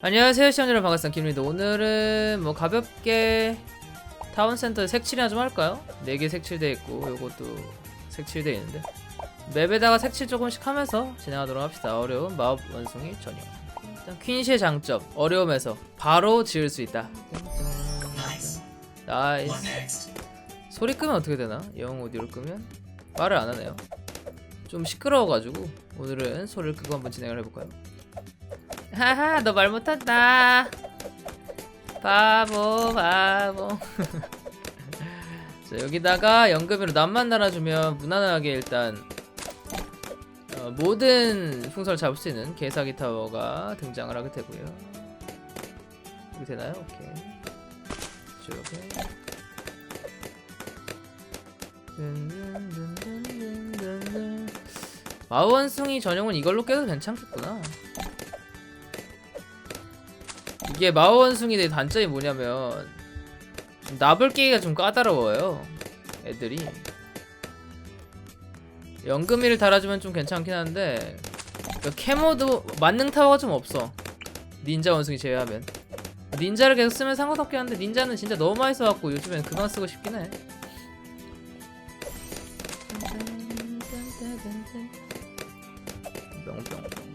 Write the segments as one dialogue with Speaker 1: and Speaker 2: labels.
Speaker 1: 안녕하세요 시청자 여러분 반갑습니다. 김리도. 오늘은 뭐 가볍게 타운센터 색칠이나 좀 할까요? 4개 색칠돼 있고 요것도 색칠돼 있는데 맵에다가 색칠 조금씩 하면서 진행하도록 합시다. 어려운 마법 원숭이 전용. 일단 퀸시의 장점 어려움에서 바로 지을 수 있다. 나이스. 소리 끄면 어떻게 되나? 영어 오디오를 끄면? 말을 안 하네요. 좀 시끄러워가지고 오늘은 소리를 끄고 한번 진행을 해볼까요? 하하 너 말 못한다. 바보 바보. 자 여기다가 연금으로 남만 달아주면 무난하게 일단 어, 모든 풍선을 잡을 수 있는 개사기 타워가 등장을 하게 되고요. 이렇게 되나요? 오케이. 든든든든든든. 마원숭이 전용은 이걸로 깨도 괜찮겠구나 이게 마원숭이의 단점이 뭐냐면 좀 나불 깨기가 좀 까다로워요 애들이. 연금이를 달아주면 좀 괜찮긴 한데 그 캐모도 만능 타워가 좀 없어. 닌자 원숭이 제외하면. 닌자를 계속 쓰면 상관없긴 한데 닌자는 진짜 너무 많이 써갖고 요즘엔 그만 쓰고 싶긴 해. 뿅뿅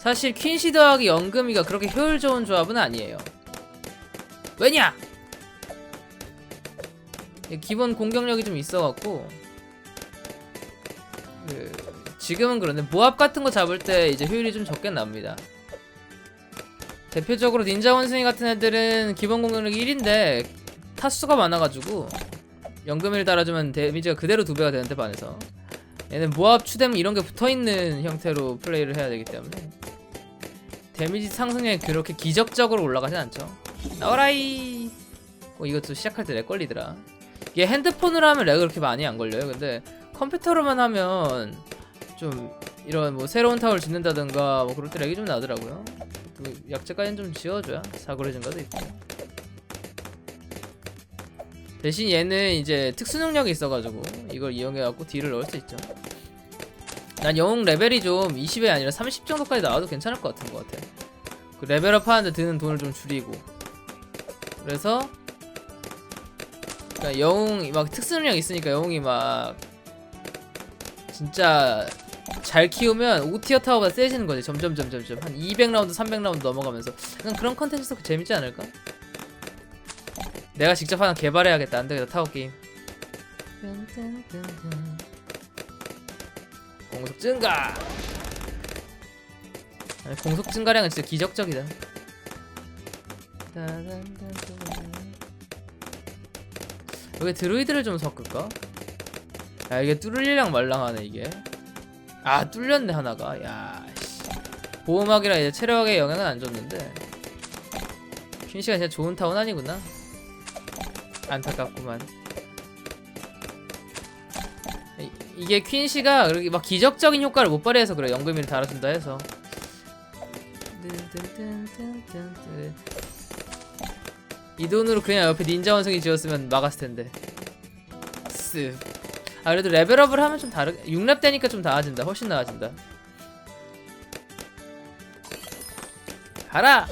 Speaker 1: 사실 퀸시 더하기 연금이가 그렇게 효율 좋은 조합은 아니에요. 왜냐? 기본 공격력이 좀 있어갖고 그 지금은 그런데 모합 같은 거 잡을 때 이제 효율이 좀 적게 납니다. 대표적으로 닌자 원숭이 같은 애들은 기본 공격력이 1인데 타수가 많아가지고 연금을 달아주면 데미지가 그대로 두 배가 되는데 반해서 얘는 모합 추뎀 이런 게 붙어있는 형태로 플레이를 해야 되기 때문에 데미지 상승률이 그렇게 기적적으로 올라가진 않죠. 나와라이. 어, 이것도 시작할 때 렉 걸리더라. 이게 핸드폰으로 하면 렉 그렇게 많이 안 걸려요. 근데 컴퓨터로만 하면 좀 이런 뭐 새로운 타워를 짓는다든가 뭐 그럴 때 렉이 좀 나더라고요. 그 약재까지는 좀 지워줘야 사고의 증가도 있고. 대신 얘는 이제 특수 능력이 있어가지고 이걸 이용해갖고 딜을 넣을 수 있죠 난 영웅 레벨이 좀 20이 아니라 30 정도까지 나와도 괜찮을 것 같은 것 같아. 그 레벨업 하는데 드는 돈을 좀 줄이고. 그래서 그러니까 영웅 막 특수 능력 있으니까 영웅이 막 진짜 잘 키우면 5티어 타워가 세지는 거지. 점점 점점 점. 한 200라운드, 300라운드 넘어가면서 약간 그런 컨텐츠도 재밌지 않을까? 내가 직접 하나 개발해야겠다. 안 되겠다. 타워 게임. 공속 증가. 아니, 공속 증가량은 진짜 기적적이다. 여기 드루이드를 좀 섞을까? 야 이게 뚫릴랑 말랑하네 이게. 아 뚫렸네 하나가. 야. 씨. 보호막이라 이제 체력에 영향은 안 줬는데. 퀸시가 진짜 좋은 타운 아니구나. 안타깝구만. 이- 이게 퀸시가 막 기적적인 효과를 못 발휘해서 그래 연금이를 달아준다 해서. 이 돈으로 그냥 옆에 닌자 원숭이 지었으면 막았을 텐데. 쓱. 아 그래도 레벨업을 하면 좀 다르 6렙 되니까 좀 나아진다. 훨씬 나아진다. 가라!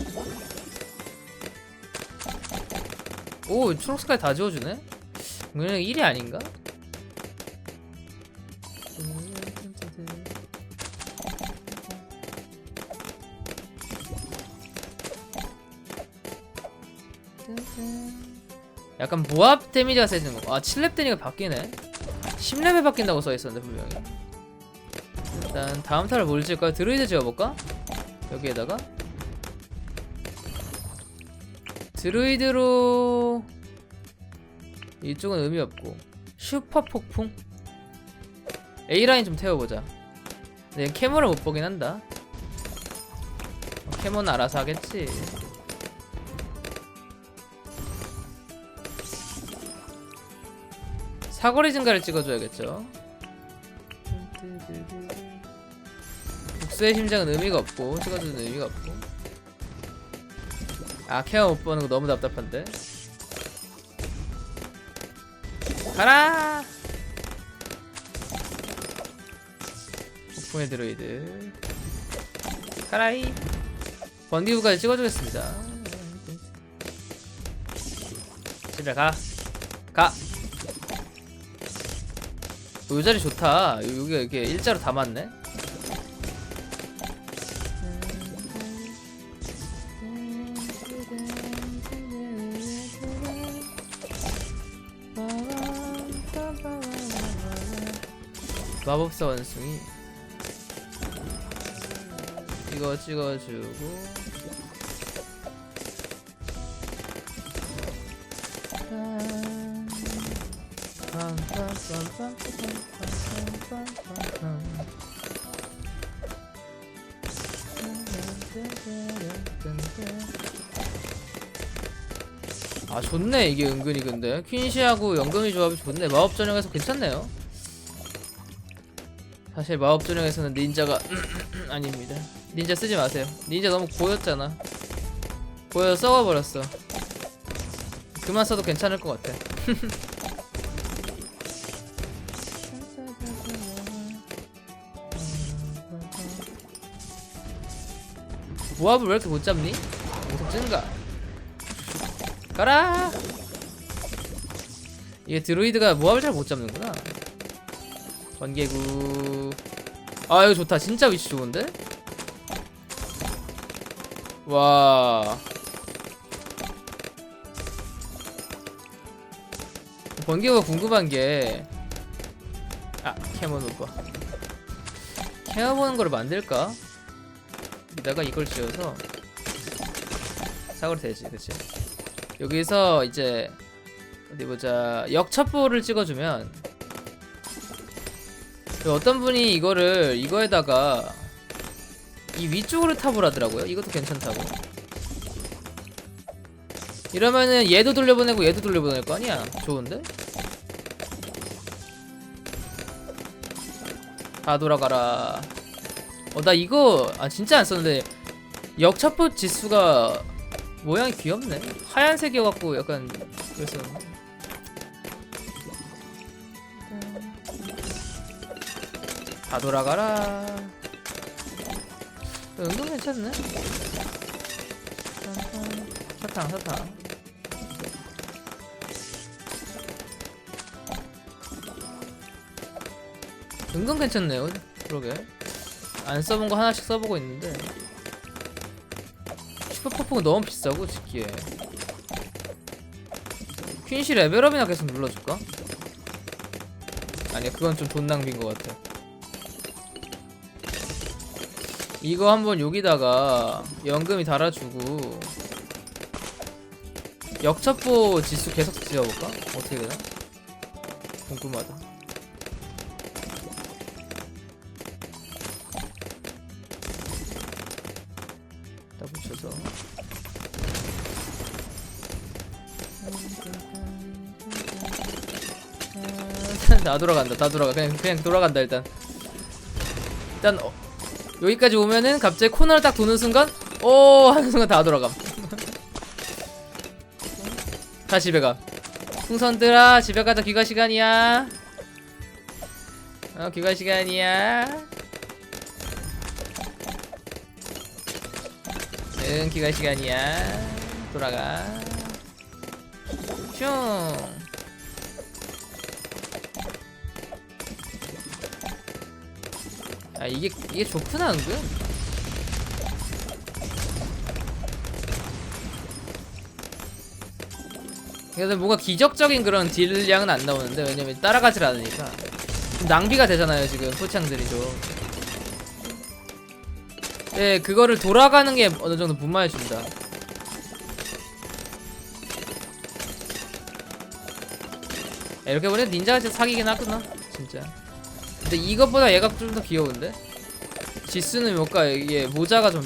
Speaker 1: 오 초록색깔 다 지워주네? 그냥 1이 아닌가? 약간 모압 데미지가 세지는 거. 아 7렙 되니까 바뀌네. 10렙에 바뀐다고 써 있었는데 분명히. 일단 다음 타를 뭘 지을까요? 드루이드 지어볼까? 여기에다가 드루이드로 이쪽은 의미 없고 슈퍼 폭풍 A 라인 좀 태워보자. 얘 캐모를 못 보긴 한다. 어, 캐모는 알아서 하겠지. 사거리 증가를 찍어줘야겠죠. 복수의 심장은 의미가 없고 찍어주는 의미가 없고. 아 케어 못 보는 거 너무 답답한데. 가라. 풍의 드로이드 가라이 번디부까지 찍어주겠습니다 집에 가 가! 어, 이 자리 좋다. 여기가 이렇게 일자로 다 맞네. 마법사 원숭이. 이거 찍어주고 아 좋네 이게 은근히 근데. 퀸시하고 연금이 조합이 좋네. 마법 전형에서 괜찮네요. 사실 마법 전형에서는 닌자가 아닙니다. 닌자 쓰지 마세요. 닌자 너무 고였잖아. 고여 썩어버렸어. 그만 써도 괜찮을 것 같아 모압을 왜 이렇게 못 잡니? 찐가 가라 이게 드로이드가 모압을 잘 못 잡는구나 번개구 아 이거 좋다 진짜 위치 좋은데? 와 번개가 궁금한 게 아, 캐몬 오빠. 캐어보는 거를 만들까? 여기다가 이걸 지어서 사고로 되지, 그치? 여기서 이제 어디 보자 역첩보를 찍어주면 그 어떤 분이 이거를 이거에다가 이 위쪽으로 탑을 하더라고요. 이것도 괜찮다고. 이러면은 얘도 돌려보내고 얘도 돌려보낼 거 아니야? 좋은데? 다 돌아가라. 어, 나 이거 아 진짜 안 썼는데 역첩보 지수가 모양이 귀엽네. 하얀색이어갖고 약간 그래서 다 돌아가라. 은근 괜찮네. 사탕 사탕. 은근 괜찮네요. 그러게. 안 써본 거 하나씩 써보고 있는데. 슈퍼퍼프가 너무 비싸고 짓기에. 퀸시 레벨업이나 계속 눌러줄까? 아니야 그건 좀 돈 낭비인 것 같아. 이거 한번 여기다가 연금이 달아주고 역첩보 지수 계속 지어볼까? 어떻게 되나? 궁금하다. 다 다 돌아간다 다 돌아가. 그냥 그냥 돌아간다 일단. 일단 어, 여기까지 오면은 갑자기 코너를 딱 도는 순간 오 하는 순간 다 돌아감. 다 집에 가. 풍선들아 집에 가자. 귀가 시간이야. 어 귀가 시간이야. 응 귀가 시간이야. 돌아가. 슝 아 이게 이게 좋구나 은근 근데 뭔가 기적적인 그런 딜량은 안 나오는데 왜냐면 따라가질 않으니까 좀 낭비가 되잖아요 지금 포창들이 좀 네, 그거를 돌아가는 게 어느 정도 분만해 줍니다. 이렇게 보니까 닌자가 진짜 사기긴 하구나, 진짜. 근데 이것보다 얘가 좀 더 귀여운데? 지수는 뭘까? 이게 모자가 좀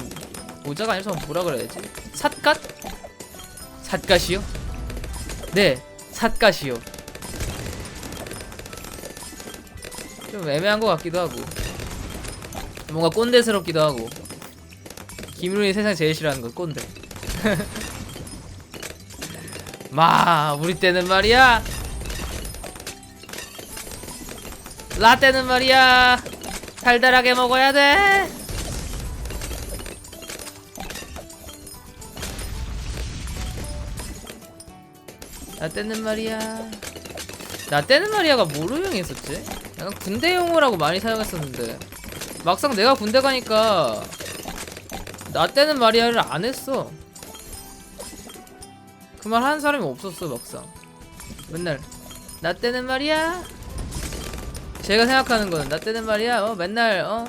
Speaker 1: 모자가 아니라 좀 뭐라 그래야지? 삿갓? 삿갓이요? 네, 삿갓이요. 좀 애매한 것 같기도 하고 뭔가 꼰대스럽기도 하고 김루이 세상 제일 싫어하는 거 꼰대. 마, 우리 때는 말이야. 라 때는 말이야. 달달하게 먹어야 돼. 나 때는 말이야. 나 때는 말이야가 뭐로 이용했었지? 약간 군대 용어라고 많이 사용했었는데 막상 내가 군대 가니까 나 때는 말이야를 안 했어. 그 말 하는 사람이 없었어 막상. 맨날 나 때는 말이야. 제가 생각하는 거는 나 때는 말이야. 어 맨날 어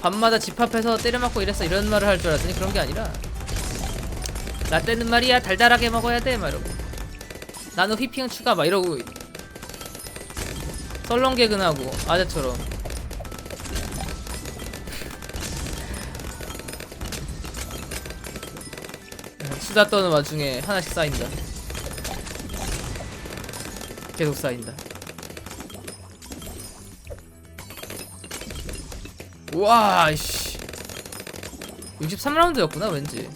Speaker 1: 밤마다 집 앞에서 때려 맞고 이랬어 이런 말을 할 줄 알았더니 그런 게 아니라 나 때는 말이야 달달하게 먹어야 돼막 이러고. 나는 휘핑 추가 막 이러고 썰렁 개근하고 아재처럼. 수다 떠는 와중에 하나씩 쌓인다. 계속 쌓인다 우와 씨. 63라운드였구나 왠지.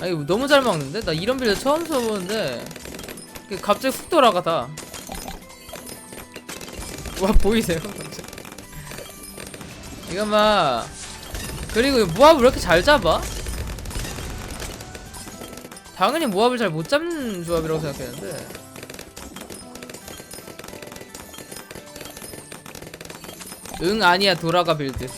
Speaker 1: 아니 너무 잘 막는데? 나 이런 빌드 처음 써보는데. 갑자기 훅 돌아가 다. 와 보이세요? 이거 막 그리고 모압을 왜 이렇게 잘 잡아? 당연히 모압을 잘 못 잡는 조합이라고 생각했는데 응 아니야 돌아가 빌드.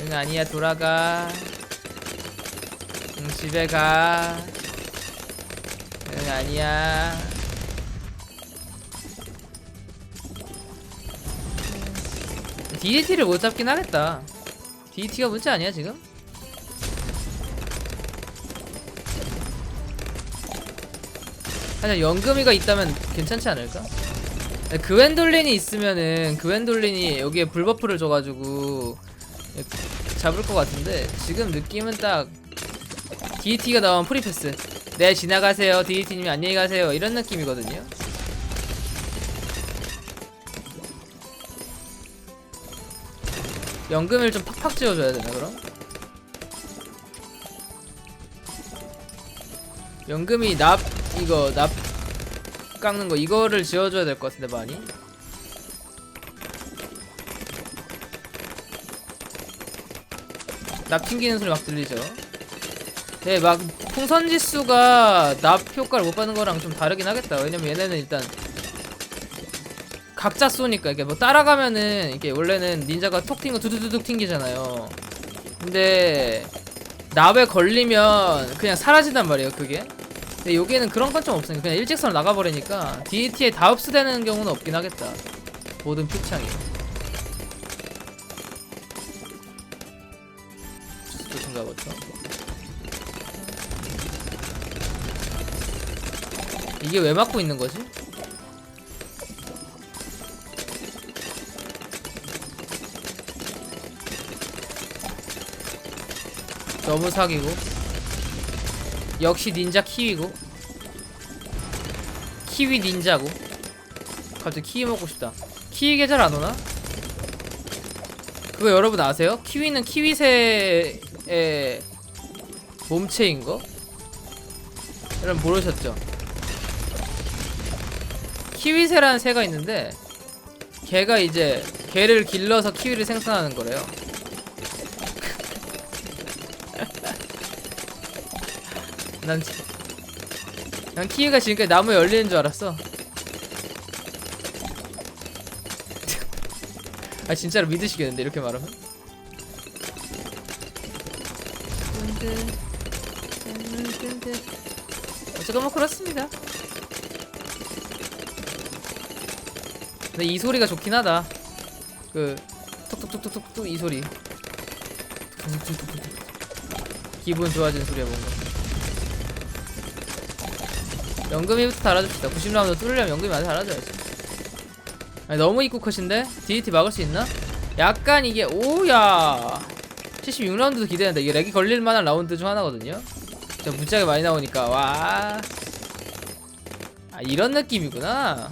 Speaker 1: 응 아니야 돌아가. 응 집에 가응 아니야. DDT를 못 잡긴 하겠다. DDT가 문제 아니야 지금? 하여튼 연금이가 있다면 괜찮지 않을까? 그웬돌린이 있으면은 그웬돌린이 여기에 불버프를 줘가지고 잡을 것 같은데 지금 느낌은 딱 DT가 나온 프리패스 네 지나가세요 DT님이 안녕히 가세요 이런 느낌이거든요 연금을 좀 팍팍 지어줘야 되나 그럼? 연금이 납 이거 납 깎는 거 이거를 지어줘야 될 것 같은데 많이 납 튕기는 소리 막 들리죠 네, 막 풍선 지수가 납 효과를 못 받는 거랑 좀 다르긴 하겠다. 왜냐면 얘네는 일단 각자 쏘니까 이게 뭐 따라가면은 이게 원래는 닌자가 톡 튕고 두두두둑 튕기잖아요. 근데 납에 걸리면 그냥 사라진단 말이에요, 그게. 근데 여기에는 그런 건 좀 없으니까 그냥 일직선으로 나가버리니까 DT에 다 흡수되는 경우는 없긴 하겠다. 모든 표창이. 좋은가 보죠. 이게 왜 막고 있는 거지? 너무 사기고 역시 닌자 키위고 키위 닌자고 갑자기 키위 먹고 싶다 키위 계절 안 오나? 그거 여러분 아세요? 키위는 키위새의 몸체인 거? 여러분 모르셨죠? 키위새라는 새가 있는데 걔가 이제 걔를 길러서 키위를 생산하는 거래요. 난, 지- 난 키위가 지금까지 나무에 열리는 줄 알았어. 아 진짜로 믿으시겠는데 이렇게 말하면? 어쨌건 뭐 그렇습니다. 근데 이 소리가 좋긴 하다. 그 톡톡톡톡톡톡 이 소리. 기분 좋아지는 소리야 뭔가. 연금이부터 달아줍시다. 90라운드 뚫으려면 연금이 많이 달아줘야지. 아니, 너무 입구 컷인데? DDT 막을 수 있나? 약간 이게 오야 76라운드도 기대된다. 이게 렉이 걸릴 만한 라운드 중 하나거든요. 진짜 무지하게 많이 나오니까 와. 아 이런 느낌이구나.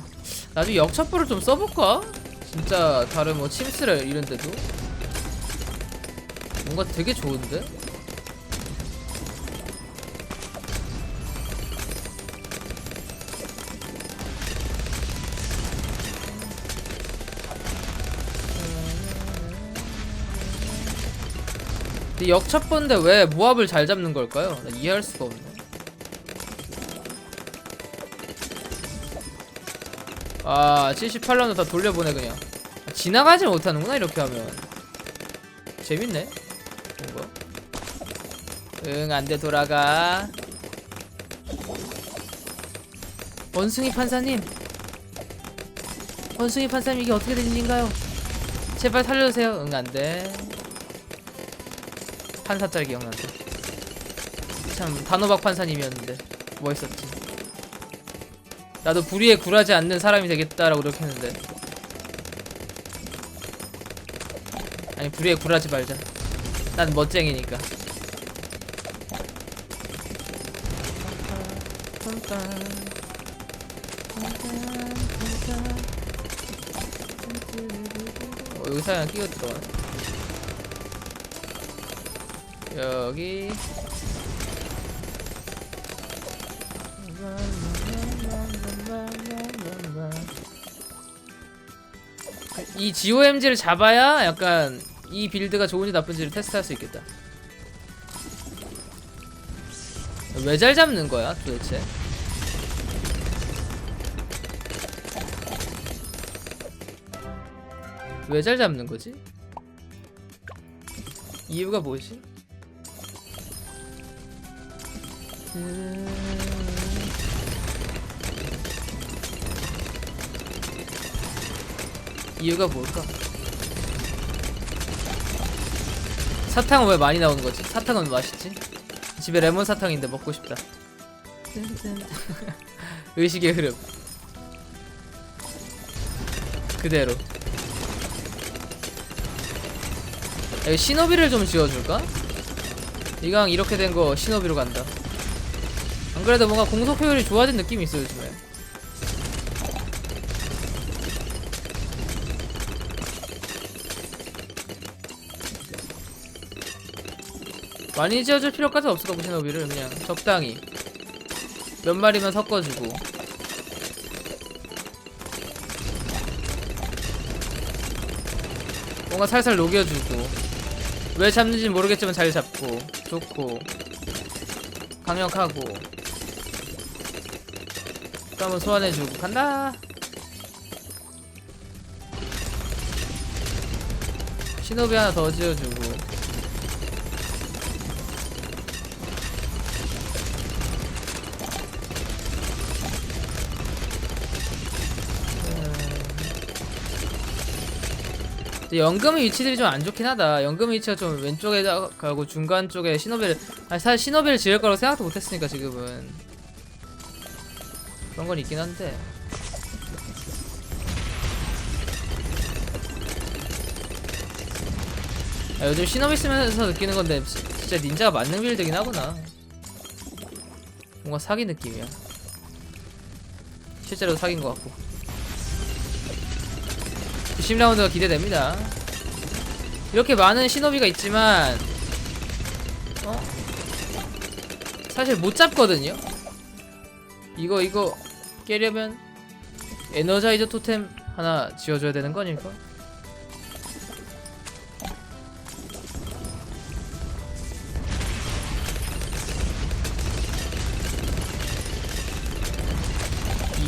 Speaker 1: 나중에 역첩부를 좀 써볼까? 진짜 다른 뭐 침스를 이런데도 뭔가 되게 좋은데? 근데 역첩본데 왜 모압을 잘 잡는 걸까요? 나 이해할 수가 없네. 아, 78라운드 다 돌려보내 그냥. 아, 지나가지 못하는구나 이렇게 하면. 재밌네. 뭔가. 응, 안돼 돌아가. 원숭이 판사님. 원숭이 판사님 이게 어떻게 된 일인가요? 제발 살려주세요. 응, 안돼. 판사짤 기억난다. 참 단호박 판사님이었는데 멋있었지. 나도 불의에 굴하지 않는 사람이 되겠다라고 노력했는데. 아니 불의에 굴하지 말자. 난 멋쟁이니까. 어, 여기 사람 끼고 들어가네. 여기 이 GOMG를 잡아야 약간 이 빌드가 좋은지 나쁜지를 테스트할 수 있겠다. 왜 잘 잡는 거야 도대체? 왜 잘 잡는 거지? 이유가 뭐지? 이유가 뭘까? 사탕은 왜 많이 나오는 거지? 사탕은 왜 맛있지? 집에 레몬 사탕인데 먹고 싶다. 의식의 흐름. 그대로. 여기 시노비를 좀 지어줄까? 이강 이렇게 된 거 시노비로 간다. 안 그래도 뭔가 공속 효율이 좋아진 느낌이 있어 요즘에. 많이 지어줄 필요까지 없을 거고 시노비를 그냥. 적당히. 몇 마리만 섞어주고. 뭔가 살살 녹여주고. 왜 잡는지 모르겠지만 잘 잡고. 좋고. 강력하고 또 한번 소환해주고 간다. 시노비 하나 더 지어주고. 연금의 위치들이 좀 안 좋긴 하다. 연금의 위치가 좀 왼쪽에 가고 중간 쪽에 시노벨 아 사실 시노벨 지을 거라고 생각도 못했으니까 지금은 그런 건 있긴 한데 아, 요즘 시노벨 쓰면서 느끼는 건데 지- 진짜 닌자가 맞는 빌드긴 하구나. 뭔가 사기 느낌이야. 실제로 사귄 것 같고. 90라운드가 기대됩니다. 이렇게 많은 시노비가 있지만 어? 사실 못 잡거든요. 이거 이거 깨려면 에너자이저 토템 하나 지어줘야 되는 거 아닐까?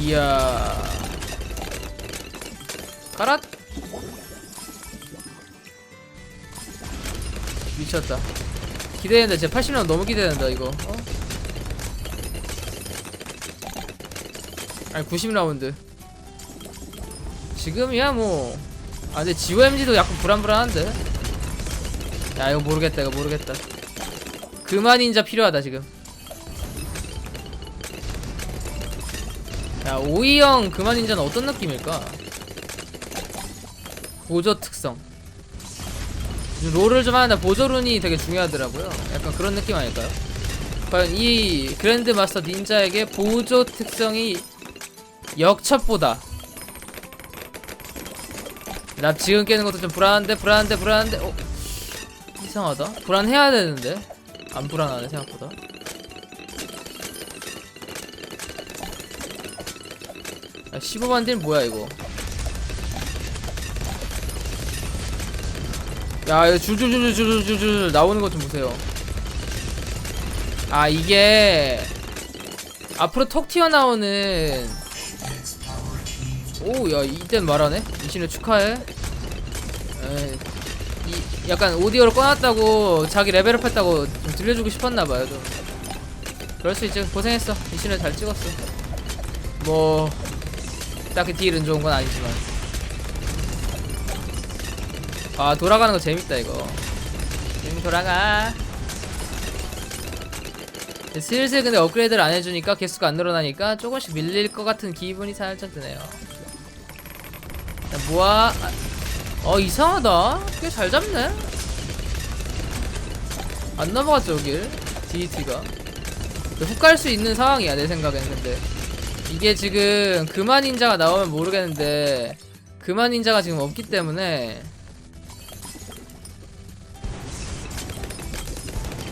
Speaker 1: 이야 가라 미쳤다 기대했는데 제 80년 너무 기대된다 이거 어? 아니 90라운드. 지금이야 뭐. 아 근데 GOMG도 약간 불안불안한데. 야 이거 모르겠다 이거 모르겠다. 그만 인자 필요하다 지금. 야 오이형 그만 인자는 어떤 느낌일까? 보조 특성. 롤을 좀 하는데 보조룬이 되게 중요하더라고요. 약간 그런 느낌 아닐까요? 과연 이 그랜드 마스터 닌자에게 보조 특성이 역첩보다. 나 지금 깨는 것도 좀 불안한데 불안한데 불안한데. 어? 이상하다. 불안해야 되는데. 안 불안하네 생각보다. 아, 15만 딜 뭐야 이거? 야 이거 줄줄줄줄줄줄줄 나오는 것 좀 보세요. 아 이게 앞으로 톡 튀어나오는 오야 이땐 말하네. 이신을 축하해. 에, 이 약간 오디오를 꺼놨다고 자기 레벨업 했다고 좀 들려주고 싶었나봐요 좀. 그럴 수 있지. 고생했어. 이신을 잘 찍었어. 뭐 딱히 딜은 좋은 건 아니지만. 아 돌아가는 거 재밌다 이거. 재미 돌아가. 슬슬 근데 업그레이드를 안 해주니까 개수가 안 늘어나니까 조금씩 밀릴 것 같은 기분이 살짝 드네요 아, 어 이상하다. 꽤 잘 잡네. 안 넘어갔죠 여길. DT가. 훅 갈 수 있는 상황이야 내 생각엔 근데. 이게 지금 그만 인자가 나오면 모르겠는데 그만 인자가 지금 없기 때문에.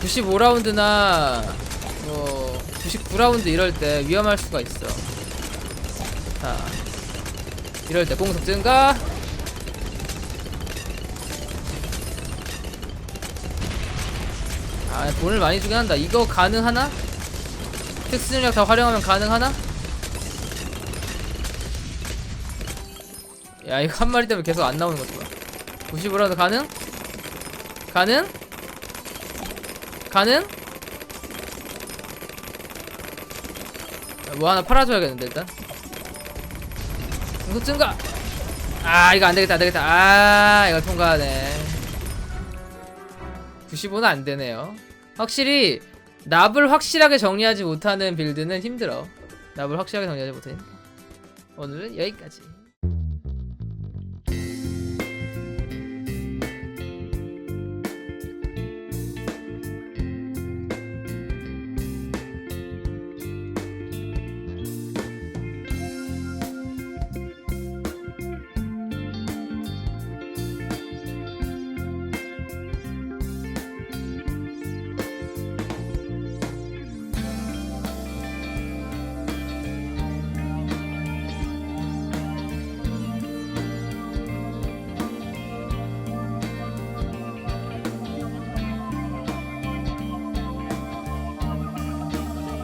Speaker 1: 95라운드나 뭐 99라운드 이럴 때 위험할 수가 있어. 자, 이럴 때 공속 증가. 아, 돈을 많이 주긴 한다. 이거 가능하나? 특수능력 다 활용하면 가능하나? 야, 이거 한 마리 때문에 계속 안 나오는 것 봐. 95라운드 가능? 가능? 가능? 뭐 하나 팔아줘야겠는데 일단 공속 증가 아 이거 안되겠다 안되겠다. 아 이거 통과하네. 95는 안되네요. 확실히 납을 확실하게 정리하지 못하는 빌드는 힘들어. 납을 확실하게 정리하지 못하니까 오늘은 여기까지